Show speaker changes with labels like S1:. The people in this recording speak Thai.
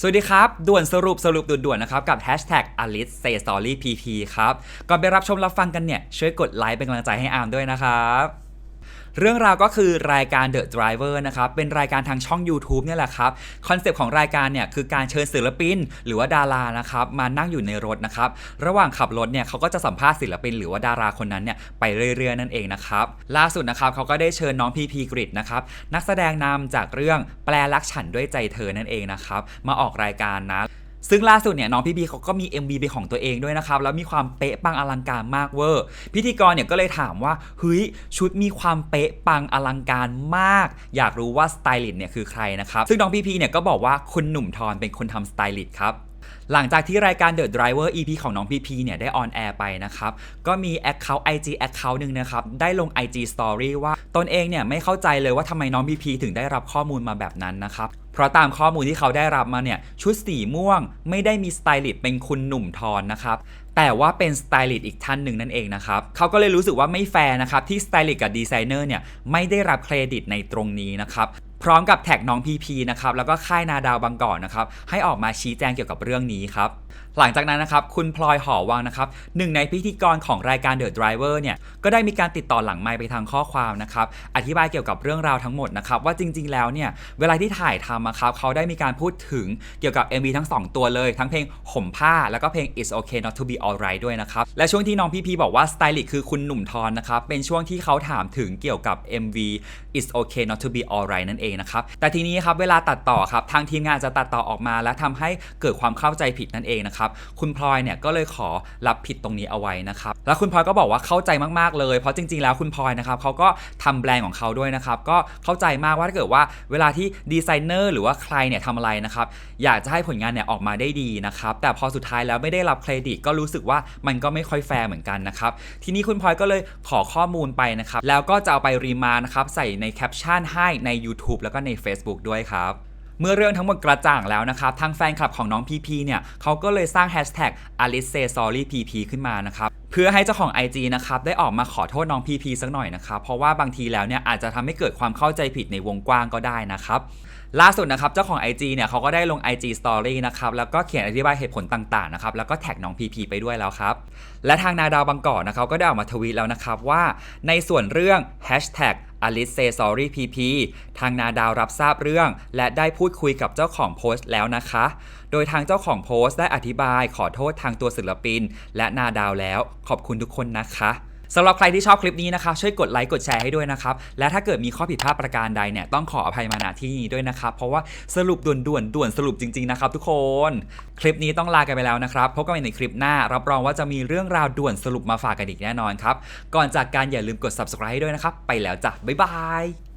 S1: สวัสดีครับ ด่วนสรุปสรุปด่วนๆนะครับ กับ Hashtag Alice Say Story PP ครับ ก่อนไปรับชมรับฟังกันเนี่ย ช่วยกดไลค์เป็นกำลังใจให้อาร์มด้วยนะครับ เรื่องราวก็คือรายการ The Driver นะครับ เป็นรายการทางช่อง YouTube เนี่ยแหละครับ คอนเซปต์ของรายการเนี่ยคือการเชิญศิลปิน หรือว่าดารานะครับมานั่งอยู่ในรถนะครับ ระหว่างขับรถเนี่ยเขาก็จะสัมภาษณ์ศิลปิน หรือว่าดาราคนนั้นเนี่ยไปเรื่อยๆนั่นเองนะครับ ล่าสุดนะครับเขาก็ได้เชิญน้องพีพีกริดนะครับนักแสดงนำจากเรื่องแปลรักฉันด้วยใจเธอนั่นเองนะครับมาออกรายการนะ ซึ่งล่าสุดเนี่ยน้องพี่บีเขาก็มี MV เป็นของตัวเองด้วยนะครับ แล้วมีความเป๊ะปังอลังการมากเวอร์พิธีกรเนี่ยก็เลยถามว่าเฮ้ยชุดมีความเป๊ะปังอลังการมาก อยากรู้ว่าสไตลิสต์เนี่ยคือใครนะครับ ซึ่งน้องพี่พีเนี่ยก็บอกว่าคุณหนุ่มทอนเป็นคนทำสไตลิสต์ครับ หลังจากที่รายการ The Driver EP ของน้องพีพีเนี่ยได้ออนแอร์ไปนะครับ ก็มี Account IG Account หนึ่งนะครับ ได้ลง IG Story ว่าตนเองเนี่ยไม่เข้าใจเลยว่าทำไมน้องพีพีถึงได้รับข้อมูลมาแบบนั้นนะครับ เพราะตามข้อมูลที่เขาได้รับมาเนี่ย ชุดสีม่วงไม่ได้มีสไตลิสต์เป็นคุณหนุ่มทอนนะครับแต่ว่าเป็นสไตลิสต์อีกท่านหนึ่งนั่นเองนะครับ เขาก็เลยรู้สึกว่าไม่แฟร์นะครับ ที่สไตลิสต์กับดีไซเนอร์เนี่ยไม่ได้รับเครดิตในตรงนี้นะครับ พร้อมกับแท็กน้องพีพีนะครับแล้วก็ค่ายนาดาวบางกอกนะครับให้ออกมาชี้แจงเกี่ยวกับเรื่องนี้ครับหลังจากนั้นนะครับคุณพลอยหอวังนะครับหนึ่งในพิธีกรของรายการ The Driver เนี่ยก็ได้มีการติดต่อหลังไมค์ไปทางข้อความนะครับอธิบายเกี่ยวกับเรื่องราวทั้งหมดนะครับว่าจริง ๆ แล้วเนี่ยเวลาที่ถ่ายทำอะครับเขาได้มีการพูดถึงเกี่ยวกับ MV ทั้ง 2 ตัวเลย ทั้งเพลงห่มผ้าแล้วก็เพลง It's Okay Not to Be Alright ด้วยนะครับและช่วงที่น้องพีพีบอกว่าสไตลิสคือคุณหนุ่มทอนนะครับเป็นช่วงที่เขาถามถึงเกี่ยวกับ MV It's Okay Not to Be Alright นั่นเองนะครับแต่ทีนี้ครับเวลาตัดต่อครับทางทีมงานจะตัดต่อออกมา และทำให้เกิดความเข้าใจผิดนั่นเองนะครับคุณพลอยเนี่ยก็เลยขอรับผิดตรงนี้เอาไว้นะครับแล้วคุณพลอยก็บอกว่าเข้าใจมากๆเลย เพราะจริง ๆ แล้วคุณพลอยนะครับเขาก็ทำแบรนด์ของเขาด้วยนะครับก็เข้าใจมากว่าถ้าเกิดว่าเวลาที่ดีไซเนอร์หรือว่าใครเนี่ยทำอะไรนะครับอยากจะให้ผลงานเนี่ยออกมาได้ดีนะครับแต่พอสุดท้ายแล้วไม่ได้รับเครดิตก็รู้สึกว่ามันก็ไม่ค่อยแฟร์เหมือนกันนะครับทีนี้คุณพลอยก็เลยขอข้อมูลไปนะครับแล้วก็จะเอาไปรีมานะครับใส่ในแคปชั่นให้ใน YouTube แล้วก็ใน Facebook ด้วยครับเมื่อเรื่องทั้งหมดกระจ่างแล้วนะครับทางแฟนคลับของน้องพีพีเนี่ยเขาก็เลยสร้างแฮชแท็ก Alice Say Sorry PP ขึ้นมานะครับเพื่อให้เจ้าของ IG นะครับได้ออกมาขอโทษน้องพีพีสักหน่อยนะครับเพราะว่าบางทีแล้วเนี่ยอาจจะทำให้เกิดความเข้าใจผิดในวงกว้างก็ได้นะครับล่าสุดนะครับเจ้าของ IG เนี่ยเขาก็ได้ลง IG Story นะครับแล้วก็เขียนอธิบายเหตุผลต่างๆนะครับแล้วก็แท็กน้องพีพีไปด้วยแล้วครับและทางนาดาวบางกอกนะครับก็ได้ออกมาทวีตแล้วนะครับว่าในส่วนเรื่อง Hashtag อลิสเซซอรี่พีพีทางนาดาวรับทราบเรื่อง และได้พูดคุยกับเจ้าของโพสต์แล้วนะคะ โดยทางเจ้าของโพสต์ได้อธิบายขอโทษทางตัวศิลปิน และนาดาวแล้วขอบคุณทุกคนนะคะ สำหรับใครที่ชอบคลิปนี้นะคะช่วยกดไลค์กดแชร์ให้ด้วยนะครับและถ้าเกิดมีข้อผิดพลาดประการใดเนี่ยต้องขออภัยมาณที่นี้ด้วยนะครับเพราะว่าสรุปด่วนด่วนด่วนสรุปจริงๆนะครับทุกคน คลิปนี้ต้องลากันไปแล้วนะครับพบกันใหม่ในคลิปหน้า รับรองว่าจะมีเรื่องราวด่วนสรุปมาฝากกันอีกแน่นอนครับก่อนจากการอย่าลืมกด subscribe ให้ด้วยนะครับไปแล้วจ้ะบ๊ายบาย